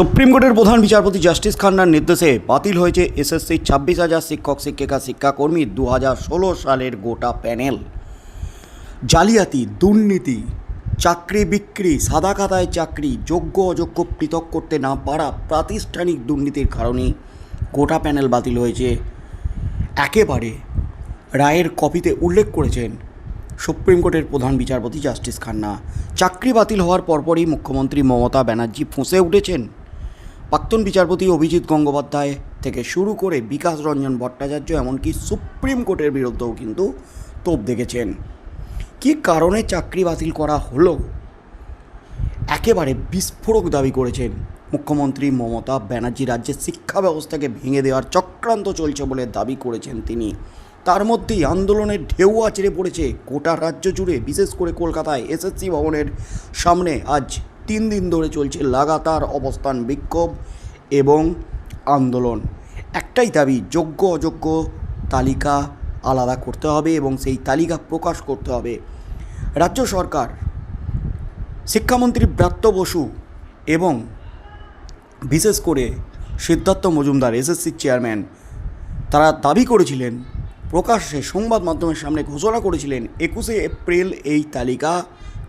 Supreme কোর্টের প্রধান বিচারপতি জাস্টিস খান্নার নির্দেশে বাতিল হয়েছে এসএসসি ছাব্বিশ হাজার শিক্ষক, শিক্ষিকা, শিক্ষাকর্মী দু হাজার ষোলো সালের গোটা প্যানেল। জালিয়াতি, দুর্নীতি, চাকরি বিক্রি, সাদা খাতায় চাকরি, যোগ্য অযোগ্য পৃথক করতে না পারা প্রাতিষ্ঠানিক দুর্নীতির কারণে গোটা প্যানেল বাতিল হয়েছে। একেবারে রায়ের কপিতে উল্লেখ করেছেন সুপ্রিম কোর্টের প্রধান বিচারপতি জাস্টিস খান্না। চাকরি বাতিল হওয়ার পরপরই মুখ্যমন্ত্রী মমতা ব্যানার্জি ফুঁসে উঠেছেন। প্রাক্তন বিচারপতি অভিজিৎ গঙ্গোপাধ্যায় থেকে শুরু করে বিকাশ রঞ্জন ভট্টাচার্য, এমনকি সুপ্রিম কোর্টের বিরুদ্ধেও কিন্তু তোপ দেখেছেন। কী কারণে চাকরি বাতিল করা হলো? একেবারে বিস্ফোরক দাবি করেছেন মুখ্যমন্ত্রী মমতা ব্যানার্জি। রাজ্যের শিক্ষা ব্যবস্থাকে ভেঙে দেওয়ার চক্রান্ত চলছে বলে দাবি করেছেন তিনি। তার মধ্যেই আন্দোলনের ঢেউ আছড়ে পড়েছে গোটা রাজ্য জুড়ে, বিশেষ করে কলকাতায়। এসএসসি ভবনের সামনে আজ তিন দিন ধরে চলছে লাগাতার অবস্থান বিক্ষোভ এবং আন্দোলন। একটাই দাবি, যোগ্য অযোগ্য তালিকা আলাদা করতে হবে এবং সেই তালিকা প্রকাশ করতে হবে। রাজ্য সরকার, শিক্ষামন্ত্রী ব্রাত্য বসু এবং বিশেষ করে সিদ্ধার্থ মজুমদার এসএসসির চেয়ারম্যান, তারা দাবি করেছিলেন, প্রকাশ্যে সংবাদ মাধ্যমের সামনে ঘোষণা করেছিলেন, একুশে এপ্রিল এই তালিকা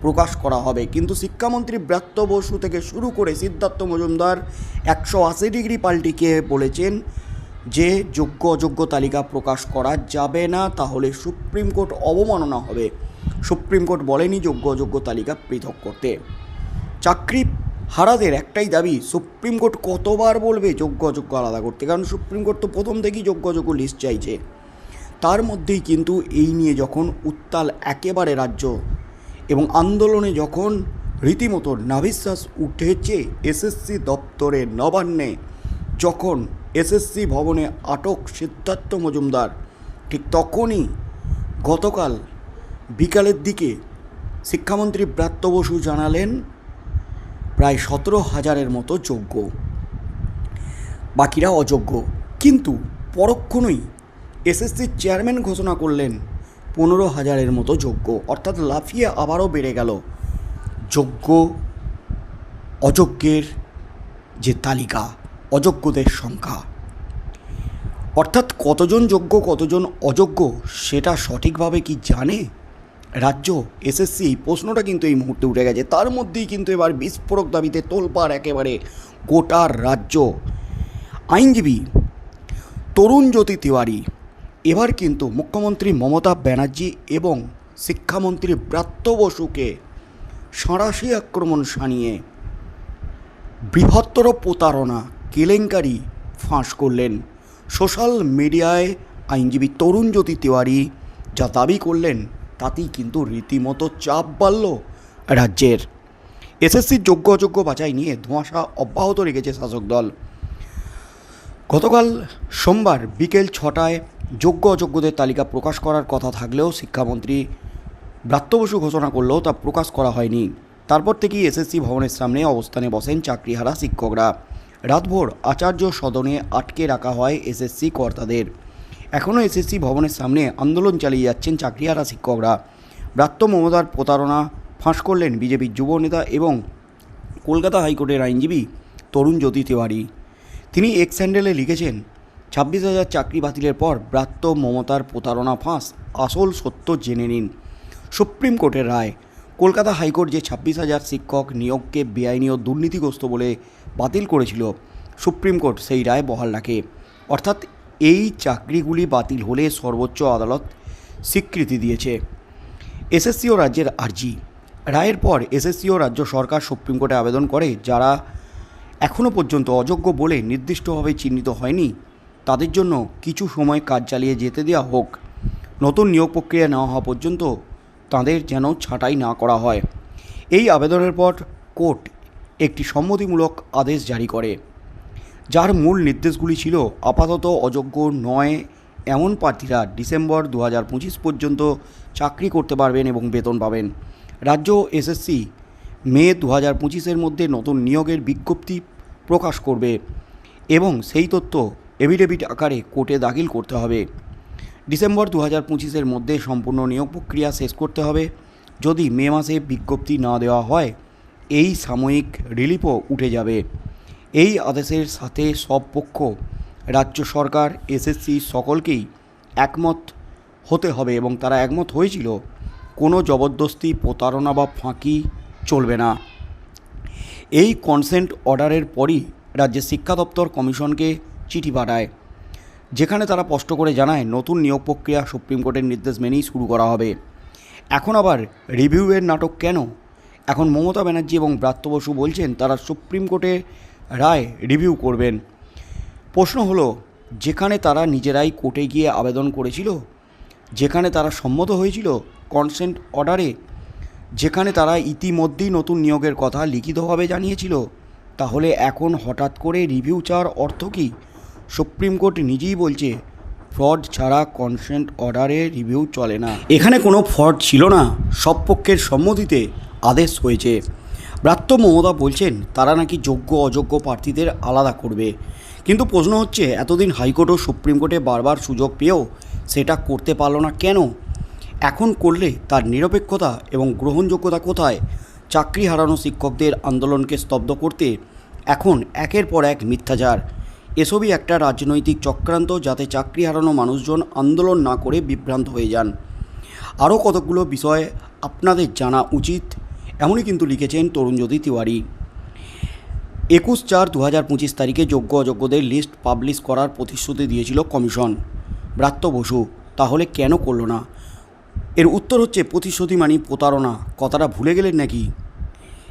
প্রকাশ করা হবে। কিন্তু শিক্ষামন্ত্রী ব্রাত্য বসু থেকে শুরু করে সিদ্ধার্থ মজুমদার একশো আশি ডিগ্রি পাল্টিকে বলেছেন যে, যোগ্য অযোগ্য তালিকা প্রকাশ করা যাবে না, তাহলে সুপ্রিম কোর্ট অবমাননা হবে। সুপ্রিম কোর্ট বলেনি যোগ্য অযোগ্য তালিকা পৃথক করতে। চাকরি হারাদের একটাই দাবি, সুপ্রিম কোর্ট কতবার বলবে যোগ্য অযোগ্য আলাদা করতে? কারণ সুপ্রিম কোর্ট তো প্রথম থেকেই যোগ্য অযোগ্য লিস্ট চাইছে। তার মধ্যেই কিন্তু এই নিয়ে যখন উত্তাল একেবারে রাজ্য এবং আন্দোলনে যখন রীতিমতো নাভিশ্বাস উঠেছে এসএসসি দপ্তরে নবান্নে, যখন এসএসসি ভবনে আটক সিদ্ধার্থ মজুমদার, ঠিক তখনই গতকাল বিকালের দিকে শিক্ষামন্ত্রী ব্রাত্য বসু জানালেন, প্রায় সতেরো হাজারের মতো যোগ্য। বাকিরা অযোগ্য। কিন্তু পরক্ষণই এসএসসির চেয়ারম্যান ঘোষণা করলেন পনেরো হাজারের মতো যোগ্য। অর্থাৎ লাফিয়ে আবারও বেড়ে গেল। যোগ্য, অযোগ্যের যে তালিকা, অযোগ্যদের সংখ্যা। অর্থাৎ কতজন যোগ্য, কতজন অযোগ্য, সেটা সঠিকভাবে কি জানে? রাজ্য, এসএসসি, এই প্রশ্নটা কিন্তু এই মুহূর্তে উঠে গেছে। তার মধ্যেই কিন্তু এবার বিস্ফোরক দাবিতে তোলপাড় একেবারে গোটার রাজ্য। আইনজীবী তরুণ জ্যোতি তিওয়ারি এবার কিন্তু মুখ্যমন্ত্রী মমতা ব্যানার্জি এবং শিক্ষামন্ত্রী ব্রাত্য বসুকে সাঁড়াশি আক্রমণ সানিয়ে বৃহত্তর প্রতারণা কেলেঙ্কারি ফাঁস করলেন সোশ্যাল মিডিয়ায় আইনজীবী তরুণ জ্যোতি তিওয়ারি, যা দাবি করলেন তাতেই কিন্তু রীতিমতো চাপ বাড়ল রাজ্যের। এসএসসির যোগ্য অযোগ্য বাছাই নিয়ে ধোঁয়াশা অব্যাহত রেখেছে শাসক দল। গতকাল সোমবার বিকেল ছটায় যোগ্য অযোগ্যদের তালিকা প্রকাশ করার কথা থাকলেও শিক্ষামন্ত্রী ব্রাত্য বসু ঘোষণা করলেও তা প্রকাশ করা হয়নি। তারপর থেকেই এসএসসি ভবনের সামনে অবস্থানে বসেন চাকরিহারা শিক্ষকরা। রাতভর আচার্য সদনে আটকে রাখা হয় এসএসসি কর্তাদের। এখনও এসএসসি ভবনের সামনে আন্দোলন চালিয়ে যাচ্ছেন চাকরিহারা শিক্ষকরা। ব্রাত্য মমতার প্রতারণা ফাঁস করলেন বিজেপির যুব নেতা এবং কলকাতা হাইকোর্টের আইনজীবী তরুণ জ্যোতি তিওয়ারি। তিনি এক্স স্যান্ডেলে লিখেছেন ছাব্বিশ হাজার চাকরি বাতিলের পর ব্রাত্য মমতার প্রতারণা ফাঁস, আসল সত্য জেনে নিন। সুপ্রিম কোর্টের রায়, কলকাতা হাইকোর্ট যে ছাব্বিশ হাজার শিক্ষক নিয়োগকে বেআইনি ও দুর্নীতিগ্রস্ত বলে বাতিল করেছিল, সুপ্রিম কোর্ট সেই রায় বহাল রাখে। অর্থাৎ এই চাকরিগুলি বাতিল হলে সর্বোচ্চ আদালত স্বীকৃতি দিয়েছে। এসএসসি ও রাজ্যের আর্জি, রায়ের পর এসএসসি ও রাজ্য সরকার সুপ্রিম কোর্টে আবেদন করে, যারা এখনও পর্যন্ত অযোগ্য বলে নির্দিষ্টভাবে চিহ্নিত হয়নি তাদের জন্য কিছু সময় কাজ চালিয়ে যেতে দেওয়া হোক। নতুন নিয়োগ প্রক্রিয়া নেওয়া হওয়া পর্যন্ত তাদের যেন ছাঁটাই না করা হয়। এই আবেদনের পর কোর্ট একটি সম্মতিমূলক আদেশ জারি করে, যার মূল নির্দেশগুলি ছিল আপাতত অযোগ্য নয়, এমন প্রার্থীরা ডিসেম্বর দু হাজার পঁচিশ পর্যন্ত চাকরি করতে পারবেন এবং বেতন পাবেন। রাজ্য এসএসসি মে দু হাজার পঁচিশের মধ্যে নতুন নিয়োগের বিজ্ঞপ্তি প্রকাশ করবে এবং সেই তথ্য এভিডেভিট আকারে কোর্টে দাখিল করতে হবে। ডিসেম্বর দু হাজার পঁচিশের মধ্যে সম্পূর্ণ নিয়োগ প্রক্রিয়া শেষ করতে হবে। যদি মে মাসে বিজ্ঞপ্তি না দেওয়া হয়, এই সাময়িক রিলিফও উঠে যাবে। এই আদেশের সাথে সব পক্ষ, রাজ্য সরকার, এসএসসি সকলকেই একমত হতে হবে এবং তারা একমত হয়েছিল, কোনো জবরদস্তি, প্রতারণা বা ফাঁকি চলবে না। এই কনসেন্ট অর্ডারের পরই রাজ্যের শিক্ষা দপ্তর কমিশনকে চিঠি পাঠায়। যেখানে তারা স্পষ্ট করে জানায়, নতুন নিয়োগ প্রক্রিয়া সুপ্রিম কোর্টের নির্দেশ মেনেই শুরু করা হবে। এখন আবার রিভিউয়ের নাটক কেন? এখন মমতা ব্যানার্জি এবং ব্রাত্য বসু বলছেন, তারা সুপ্রিম কোর্টে রায় রিভিউ করবেন। প্রশ্ন হলো, যেখানে তারা নিজেরাই কোর্টে গিয়ে আবেদন করেছিল, যেখানে তারা সম্মত হয়েছিল কনসেন্ট অর্ডারে, যেখানে তারা ইতিমধ্যেই নতুন নিয়োগের কথা লিখিতভাবে জানিয়েছিল, তাহলে এখন হঠাৎ করে রিভিউ চাওয়ার অর্থ কী? সুপ্রিম কোর্ট নিজেই বলছে, ফ্রড ছাড়া কনসেন্ট অর্ডারে রিভিউ চলে না। এখানে কোনো ফ্রড ছিল না, সব পক্ষের সম্মতিতে আদেশ হয়েছে। ব্রাত্য মমতা বলছেন, তারা নাকি যোগ্য, অযোগ্য প্রার্থীদের আলাদা করবে। কিন্তু প্রশ্ন হচ্ছে, এতদিন হাইকোর্ট ও সুপ্রিম কোর্টে বারবার সুযোগ পেয়েও সেটা করতে পারল না কেন? এখন করলে তার নিরপেক্ষতা এবং গ্রহণযোগ্যতা কোথায়? চাকরি হারানো শিক্ষকদের আন্দোলনকে স্তব্ধ করতে এখন একের পর এক মিথ্যাচার। এসবই একটা রাজনৈতিক চক্রান্ত যাতে চাকরি হারানো মানুষজন আন্দোলন না করে বিভ্রান্ত হয়ে যান। আরও কতকগুলো বিষয় আপনাদের জানা উচিত, এমনই কিন্তু লিখেছেন তরুণজ্যোতি তিওয়ারি। একুশ চার দু হাজার পঁচিশ তারিখে যোগ্য অযোগ্যদের লিস্ট পাবলিশ করার প্রতিশ্রুতি দিয়েছিল কমিশন। ব্রাত্য বসু, তাহলে কেন করল না? এর উত্তর হচ্ছে প্রতিশ্রুতি মানি প্রতারণা, কথাটা ভুলে গেলেন নাকি?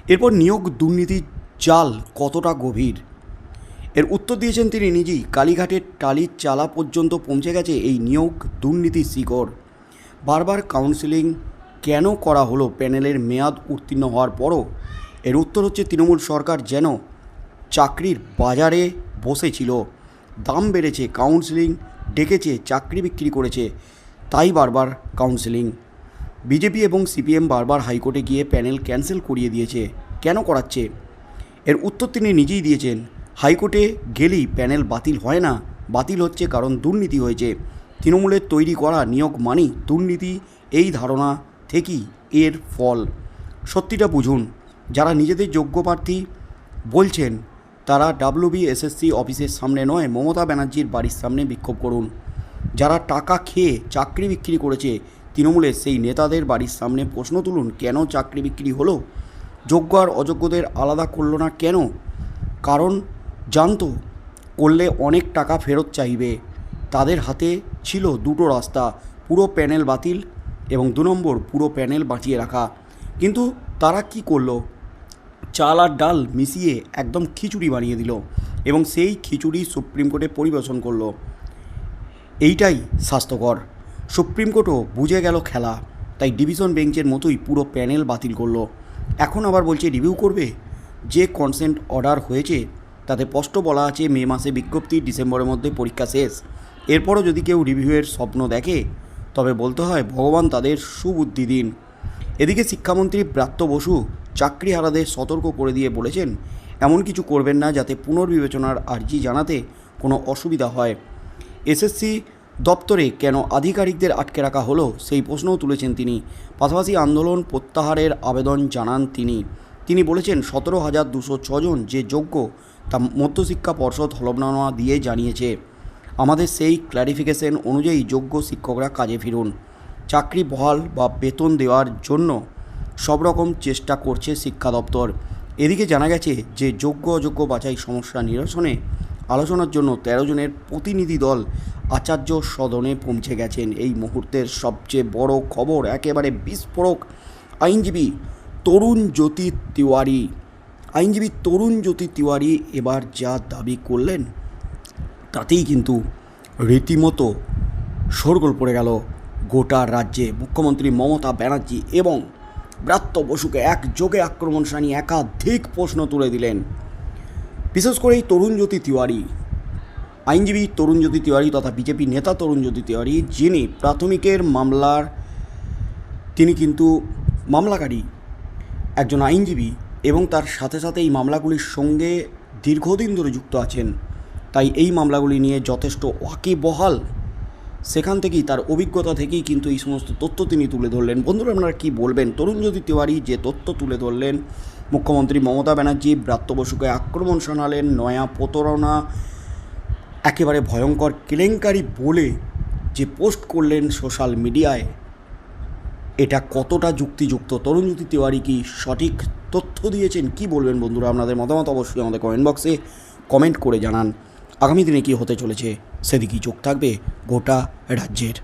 এরপর নিয়োগ দুর্নীতির জাল কতটা গভীর? এর উত্তর দিয়েছেন তিনি নিজেই। কালীঘাটের টালির চালা পর্যন্ত পৌঁছে গেছে এই নিয়োগ দুর্নীতির শিকড়। বারবার কাউন্সিলিং কেন করা হলো? প্যানেলের মেয়াদ উত্তীর্ণ হওয়ার পরও? এর উত্তর হচ্ছে, তৃণমূল সরকার যেন চাকরির বাজারে বসেছিল। দাম বেড়েছে, কাউন্সিলিং ডেকেছে, চাকরি বিক্রি করেছে। তাই বারবার কাউন্সিলিং। বিজেপি এবং সিপিএম বারবার হাইকোর্টে গিয়ে প্যানেল ক্যান্সেল করিয়ে দিয়েছে। কেন করাচ্ছে? এর উত্তর তিনি নিজেই দিয়েছেন। হাইকোর্টে গেলেই প্যানেল বাতিল হয় না, বাতিল হচ্ছে কারণ দুর্নীতি হয়েছে। তৃণমূলের তৈরি করা নিয়োগ মানেই দুর্নীতি, এই ধারণা থেকেই এর ফল। সত্যিটা বুঝুন, যারা নিজেদের যোগ্য প্রার্থী বলছেন, তারা ডাব্লিউবি এসএসসি অফিসের সামনে নয়, মমতা ব্যানার্জির বাড়ির সামনে বিক্ষোভ করুন। যারা টাকা খেয়ে চাকরি বিক্রি করেছে, তৃণমূলের সেই নেতাদের বাড়ির সামনে প্রশ্ন তুলুন, কেন চাকরি বিক্রি হলো? যোগ্য আর অযোগ্যদের আলাদা করল না কেন? কারণ জানতো, করলে অনেক টাকা ফেরত চাইবে। তাদের হাতে ছিল দুটো রাস্তা, পুরো প্যানেল বাতিল এবং দু নম্বর পুরো প্যানেল বাঁচিয়ে রাখা। কিন্তু তারা কি করল? চাল আর ডাল মিশিয়ে একদম খিচুড়ি বানিয়ে দিল এবং সেই খিচুড়ি সুপ্রিম কোর্টে পরিবেশন করল। এইটাই স্বাস্থ্যকর। সুপ্রিম কোর্টও বুঝে গেল খেলা, তাই ডিভিশন বেঞ্চের মতোই পুরো প্যানেল বাতিল করল। এখন আবার বলছে, রিভিউ করবে? যে কনসেন্ট অর্ডার হয়েছে তাতে স্পষ্ট বলা আছে, মে মাসে বিজ্ঞপ্তি, ডিসেম্বরের মধ্যে পরীক্ষা শেষ। এরপরও যদি কেউ রিভিউয়ের স্বপ্ন দেখে, তবে বলতে হয়, ভগবান তাদের সুবুদ্ধি দিন। এদিকে শিক্ষামন্ত্রী ব্রাত্য বসু চাকরিহারাদের সতর্ক করে দিয়ে বলেছেন, এমন কিছু করবেন না যাতে পুনর্বিবেচনার আর্জি জানাতে কোনো অসুবিধা হয়। এসএসসি দপ্তরে কেন আধিকারিকদের আটকে রাখা হলো, সেই প্রশ্নও তুলেছেন তিনি। পাশাপাশি আন্দোলন প্রত্যাহারের আবেদন জানান তিনি। তিনি বলেছেন, সতেরো হাজার দুশো ছজন যে যোগ্য তা মধ্যশিক্ষা পর্ষদ হলফনামা দিয়ে জানিয়েছে। আমাদের সেই ক্ল্যারিফিকেশন অনুযায়ী যোগ্য শিক্ষকরা কাজে ফিরুন। চাকরি বহাল বা বেতন দেওয়ার জন্য সব রকম চেষ্টা করছে শিক্ষা দপ্তর। এদিকে জানা গেছে যে যোগ্য অযোগ্য বাছাই সমস্যা নিরসনে আলোচনার জন্য তেরো জনের প্রতিনিধি দল আচার্য সদনে পৌঁছে গেছেন। এই মুহূর্তের সবচেয়ে বড় খবর একেবারে বিস্ফোরক। আইনজীবী তরুণ জ্যোতি তিওয়ারি আইনজীবী তরুণ জ্যোতি তিওয়ারি এবার যা দাবি করলেন, তাতেই কিন্তু রীতিমতো শোরগোল পড়ে গেল। গোটা রাজ্যে মুখ্যমন্ত্রী মমতা ব্যানার্জি এবং ব্রাত্য বসুকে একযোগে আক্রমণ সানিয়ে একাধিক প্রশ্ন তুলে দিলেন। বিশেষ করে এই তরুণজ্যোতি তিওয়ারি, আইনজীবী তরুণজ্যোতি তিওয়ারি তথা বিজেপি নেতা তরুণজ্যোতি তিওয়ারি, যিনি প্রাথমিকের মামলার, তিনি কিন্তু মামলাকারী একজন আইনজীবী এবং তার সাথে সাথে এই মামলাগুলির সঙ্গে দীর্ঘদিন ধরে যুক্ত আছেন। তাই এই মামলাগুলি নিয়ে যথেষ্ট ওয়াকিবহাল। সেখান থেকেই, তার অভিজ্ঞতা থেকেই কিন্তু এই সমস্ত তথ্য তিনি তুলে ধরলেন। বন্ধুরা, আপনারা কী বলবেন? তরুণজ্যোতি তিওয়ারি যে তথ্য তুলে ধরলেন, মুখ্যমন্ত্রী মমতা ব্যানার্জি ব্রাত্য বসুকে আক্রমণ শোনালেন, নয়া প্রতারণা, একেবারে ভয়ঙ্কর কেলেঙ্কারি বলে যে পোস্ট করলেন সোশ্যাল মিডিয়ায়। এটা কতটা যুক্তিযুক্ত? তরুণজ্যোতি তিওয়ারি কি সঠিক তথ্য দিয়েছেন? কি বলবেন বন্ধুরা? আপনাদের মতামত অবশ্যই আমাদের কমেন্ট বক্সে কমেন্ট করে জানান। আগামী দিনে কি হতে চলেছে? সেদিকেই চোখ থাকবে গোটা রাজ্যের।